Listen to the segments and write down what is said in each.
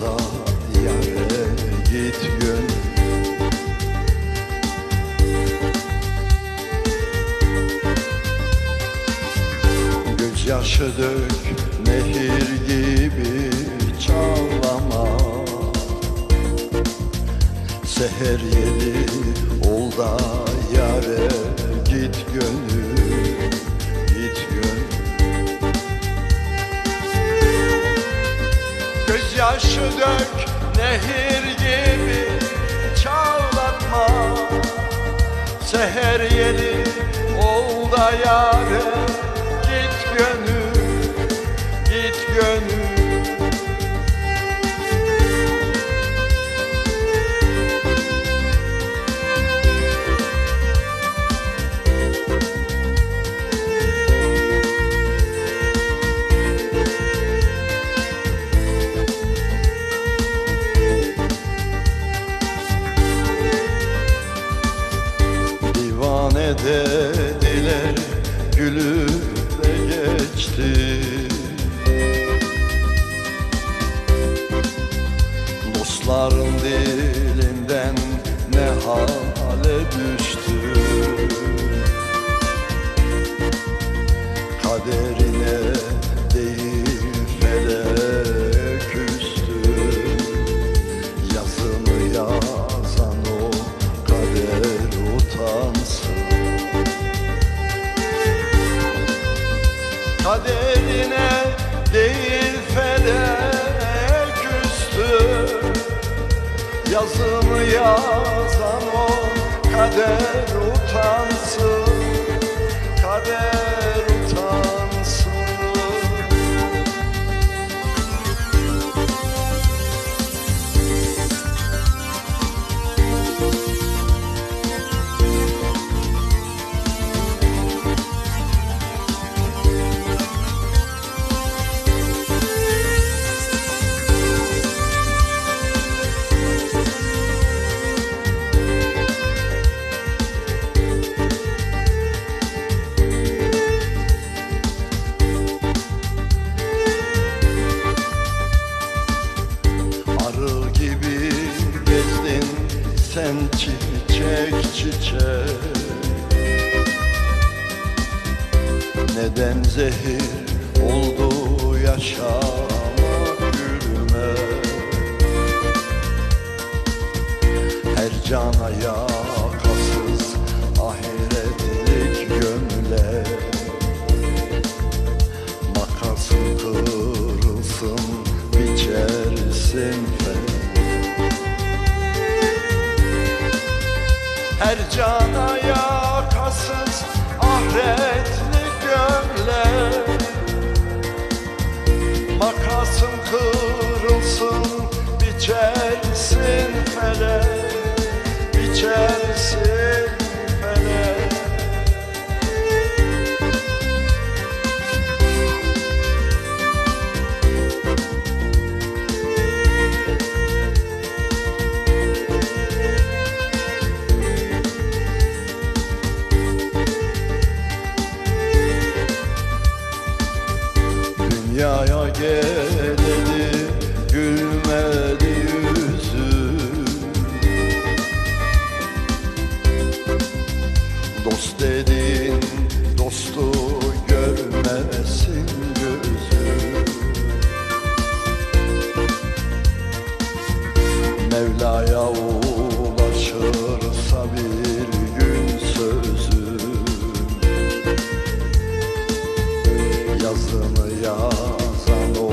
da yare git gönül Gözyaşı dök nehir gibi çağlama. Seher yedi ol da yare git gönül nehir gibi çağlatma. Seher yedi ol da dediler gülüp de geçti. Dostların dilinden ne hale düştü? Kaderine Kaderine değil felek üstü Yazını yazan o kader utansın sen çiçek çiçek. Neden zehir oldu yaşamak gülme? Her cana yakasız ahiretlik gömle. Makasın kırılsın biçersin Her cana yakasız ahretli gömle Makasın kırılsın biçersin fele Biçersin Mevla'ya ulaşırsa bir gün sözüm Yazını yazan o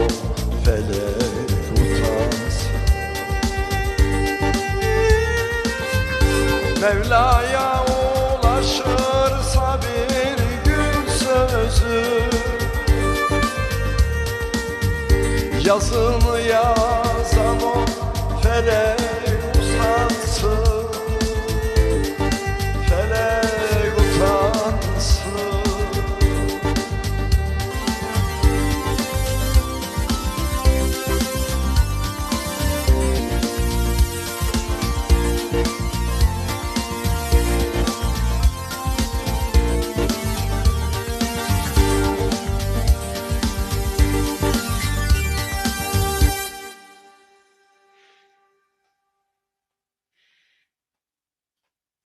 felek utansın Mevla'ya ulaşırsa bir gün sözü. Yazını yazan o felek